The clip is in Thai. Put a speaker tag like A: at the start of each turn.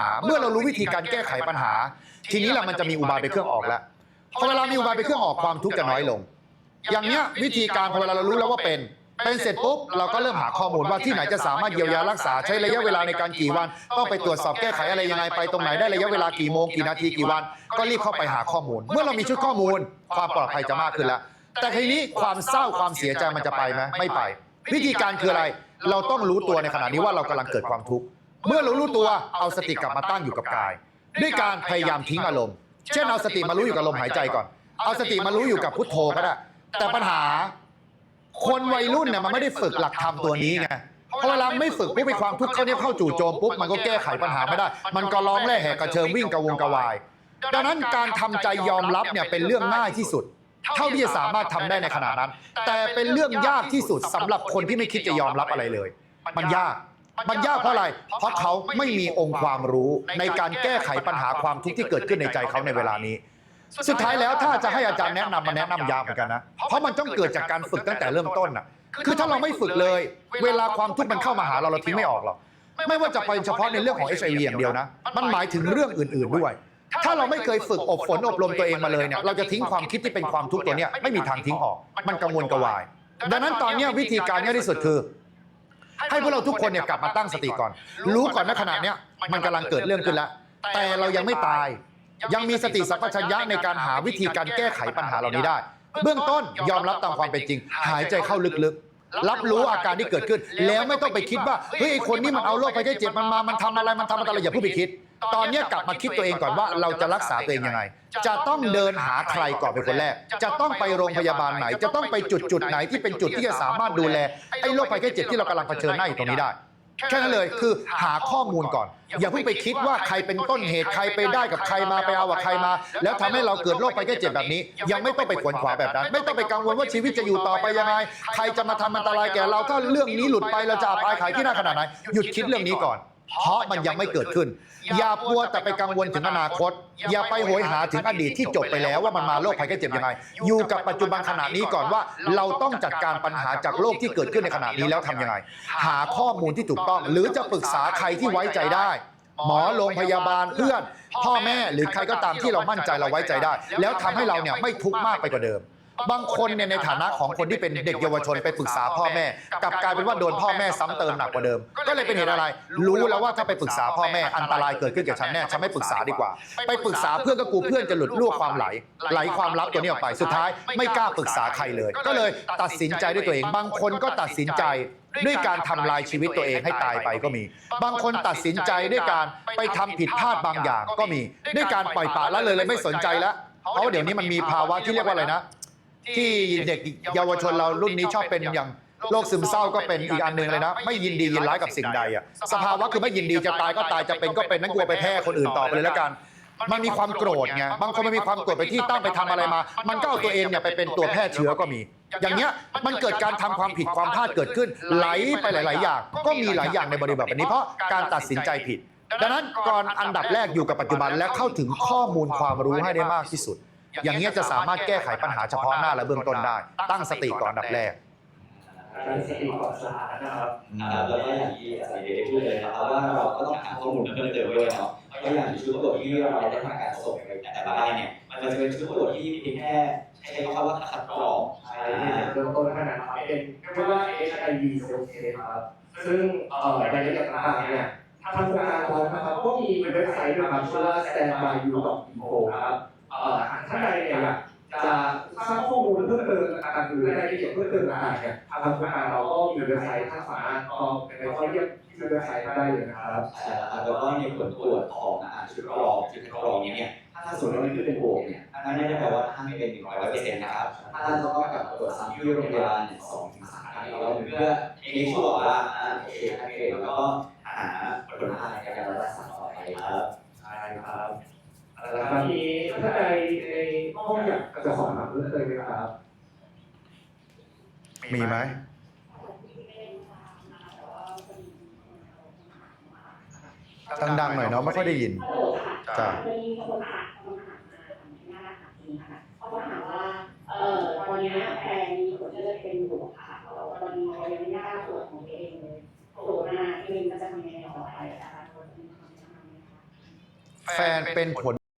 A: หาเมื่อเรารู้วิธีการแก้ไขปัญหา ทีนี้เรามันจะมีอุบายไปนเครื่องออกแล้วพอเวลามีอุบายไปนเครื่องออกความทุกข์จะน้อยลง อย่างเนี้ยวิธีการพอเวลาเรารู้แล้วว่าเป็น เป็นเสร็จปุ๊บเราก็เริ่มหาข้อมูลว่าที่ไหนจะสามารถเยียวยารักษาใช้ระยะเวลาในการกี่วันต้องไปตรวจสอบแก้ไขอะไรยังไงไปตรงไหนได้ระยะเวลากี่โมงกี่นาทีกี่วัน ก็รีบเข้าไปหาข้อมูล เมื่อเรามีชุดข้อมูล ความปลอดภัยจะมากขึ้นแล้วแต่ทีนี้ความเศร้าความเสียใจมันจะไปไหมไม่ไป วิธีการคืออะไร เราต้องรู้ตัวในขณะนี้ว่าเรากำลังเกิดความทุกข์ เมื่อเรารู้ตัวเอาสติกลับมาตั้งอยู่กับกาย ด้วยการพยายามทิ้งอารมณ์ เช่นเอาสติมารู้อยู่กับลมหายใจก่อน เอาสติมารู้อยู่กับพุทโธก็ได้ แต่ปัญหาคนวัยรุ่นเนี่ยมันไม่ได้ฝึกหลักธรรมตัวนี้ไงพอเวลาไม่ฝึกปุ๊บไปความทุกข์เข้าเนี่ยเข้าจู่โจมปุ๊บมันก็แก้ไขปัญหาไม่ได้ มันก็ร้องแร่แหกกระเชิงวิ่งกระวงกระวาย ดังนั้นการทำใจยอมรับเนี่ยเป็นเรื่องง่ายที่สุด เท่าที่จะสามารถทำได้ในขณะนั้น แต่เป็นเรื่องยากที่สุดสำหรับคนที่ไม่คิดจะยอมรับอะไรเลย มันยาก มันยากเพราะอะไร เพราะเขาไม่มีองค์ความรู้ในการแก้ไขปัญหาความทุกข์ที่เกิดขึ้นในใจเขาในเวลานี้ สุดท้ายแล้วถ้าจะให้อาจารย์แนะนำมาแนะนำยากเหมือนกันนะ เพราะมันต้องเกิดจากการฝึกตั้งแต่เริ่มต้นน่ะ คือถ้าเราไม่ฝึกเลย เวลาความทุกข์มันเข้ามาหาเราเราทิ้งไม่ออกหรอก ไม่ว่าจะเป็นเฉพาะในเรื่องของ HIV อย่างเดียวนะ มันหมายถึงเรื่องอื่น ๆด้วย ถ้าเราไม่เคยฝึกอบฝนอบรมตัวเองมาเลยเนี่ย เราจะทิ้งความคิดที่เป็นความทุกข์ตัวเนี้ยไม่มีทางทิ้งออก มันกังวลกระวาย ดังนั้นตอนนี้วิธีการง่ายที่สุดคือ ให้พวกเราทุกคนเนี่ยกลับมาตั้งสติก่อน รู้ก่อนณขณะเนี้ยมันกำลังเกิดเรื่องขึ้นแล้ว แต่เรายังไม่ตาย ยังมีสติสัมปชัญญะในการหาวิธีการแก้ไขปัญหาเหล่านี้ได้ เบื้องต้นยอมรับตามความเป็นจริง หายใจเข้าลึกๆ รับรู้อาการที่เกิดขึ้น แล้วไม่ต้องไปคิดว่าเฮ้ยไอ้คนนี้มันเอาโรคไปแค่เจ็บมันมามันทำอะไรมันทำอะไรอย่าเพิ่งไปคิด ตอนเนี้ยกลับมาคิดตัวเองก่อนว่าเราจะรักษาตัวเองยังไง จะต้องเดินหาใครก่อนเป็นคนแรก จะต้องไปโรงพยาบาลไหน จะต้องไปจุดจุดไหนที่เป็นจุดที่จะสามารถดูแลไอ้โรคภัยแค่เจ็บที่เรากำลังเผชิญหน้าอยู่ตรงนี้ได้แค่นั้นเลยคือหาข้อมูลก่อน อย่าเพิ่งไปคิดว่าใครเป็นต้นเหตุใครไปได้กับใครมาไปเอากับใครมา แล้วทำให้เราเกิดโรคภัยแค่เจ็บแบบนี้ ยังไม่ต้องไปขวนขวายแบบนั้น ไม่ต้องไปกังวลว่าชีวิตจะอยู่ต่อไปยังไง ใครจะมาทำอันตรายแก่เราถ้าเรื่องนี้หลุดไปเราจะอับอายขายที่หน้าขนาดไหนหยุดคิดเรื่องนี้ก่อน เพราะมันยังไม่เกิดขึ้น อย่าปัวแต่ไปกังวลถึงอนาคต อย่าไปโหยหาถึงอดีตที่จบไปแล้วว่ามันมาโรคภัยแค่เจ็บยังไง อยู่กับปัจจุบันขณะนี้ก่อนว่า เราต้องจัดการปัญหาจากโรคที่เกิดขึ้นในขณะนี้แล้วทำยังไง หาข้อมูลที่ถูกต้อง หรือจะปรึกษาใครที่ไว้ใจได้ หมอโรงพยาบาลเพื่อน พ่อแม่หรือใครก็ตามที่เรามั่นใจเราไว้ใจได้ แล้วทำให้เราเนี่ยไม่ทุกข์มากไปกว่าเดิม บางคนเนี่ยในฐานะของคนที่เป็นเด็กเยาวชนไปปรึกษาพ่อแม่กลับกลายเป็นว่าโดนพ่อแม่ซ้ำเติมหนักกว่าเดิม ก็เลยเป็นเหตุอะไร รู้แล้วว่าถ้าไปปรึกษาพ่อแม่อันตรายเกิดขึ้นกับฉันแน่ฉันไม่ปรึกษาดีกว่า ไปปรึกษาเพื่อนก็กลัวเพื่อนจะหลุดรั่วความไหล ไหลความลับตัวนี้ออกไปสุดท้าย ไม่กล้าปรึกษาใครเลย ก็เลยตัดสินใจด้วยตัวเอง บางคนก็ตัดสินใจด้วยการทำลายชีวิตตัวเองให้ตายไปก็มี บางคนตัดสินใจด้วยการไปทำผิดพลาดบางอย่างก็มี ด้วยการปล่อยปละละเลยเลยไม่สนใจแล้วเพราะว่าเดี๋ยวนี้มันมีภาวะที่เรียกว่าอะไรนะ ที่เด็กเยาวชนเรารุ่นนี้ชอบเป็นอย่างโรคซึมเศร้าก็เป็นอีกอันหนึ่งเลยนะ ไม่ยินดียินร้ายกับสิ่งใดอะสภาวะคือไม่ยินดีจะตายก็ตายจะเป็นก็เป็นนั่นกลัวไปแพร่คนอื่นต่อไปเลยแล้วกันมันมีความโกรธไงบางคนมันมีความโกรธไปที่ตั้งไปทำอะไรมา มันก็เอาตัวเองเนี่ยไปเป็นตัวแพร่เชื้อก็มี อย่างเงี้ยมันเกิดการทำความผิดความพลาดเกิดขึ้น ไหลไปหลาย ๆ อย่าง ก็มีหลายอย่างในบริบทแบบนี้เพราะการตัดสินใจผิด ดังนั้นก่อนอันดับแรกอยู่กับปัจจุบันและเข้าถึงข้อมูลความรู้ให้ได้มากที่สุด อย่างนี้ยจะสามารถแก้ไขปัญหาเฉพาะหน้าและเบื้องต้นได้ ตั้งสติก่อนอันดับแรก
B: ตั้งสติก่อนสถานนะครับ
C: นะครับแล้วก็อย่างที่อาจารย์เดชได้พูดเลยนะครับว่าเราก็ต้องหาข้อมูลเพิ่มเติมด้วยเนาะเพราะอย่างชุดตรวจที่เราได้ทำการส่งไปแต่ละรายเนี่ยมันจะเป็นชุดตรวจที่เพียงแค่ใช้คำว่าคัดกรอง
B: ใช้เริ่มต้นขนาดครับเป็นเรียกว่า HIV self test ครับซึ่งเอ่อรายละเอียดต่างๆเนี่ยทางโครงการเรานะครับก็มีเว็บไซต์ด้วยครับชื่อว่า standbyu.info ครับเอ่อหาก ท่านใดเนี่ยอยากจะทราบข้อมูลเพิ่มเติมนะครับหรือรายละเอียดเพิ่มเติมต่างๆเนี่ยทางโครงการเราก็มีเว็บไซต์ท่านสามารถก็ไปเข้าเยี่ยมที่เว็บไซต์ได้เลยนะครับ
C: แล้วก็ในผลตรวจของชุดกรองชุดกรองนี้เนี่ยถ้าสมมติว่ามันขึ้นเป็นบวกเนี่ยนั่นไม่ได้แปลว่าท่านเป็นหนึ่งร้อยเปอร์เซ็นต์นะครับท่านต้องกลับมาตรวจซ้ำที่โรงพยาบาลเนี่ยสองถึงสามครั้งแล้วเพื่อเอ็กซ์ชัวร์ว่าอ่าโอเคท่านเป็นแล้วก็หาผลทางในการรักษาต่อไปครับ
B: ใช่ครับ แล้วครับทีนี้ถ้าใดในห้องอยากจะสอบถามเพิ่มเติมไหมครับ
A: มีไหม ดังๆหน่อยเนาะไม่ค่อยได้ยินจ้ะ
D: จะมีคนถามคำถามมาน่ารักจริงค่ะเขาก็ถามว่าเออตอนนี้แพงมีผลเลือดเป็นบวกค่ะแล้วตอนนี้เขายังไม่กล้าตรวจของตัวเองเลยตรวจนาเองก็จะทำยังไงต่อไปนะคะตรวจมีความจำเป็นไหมคะ
A: แฟนเป็นผล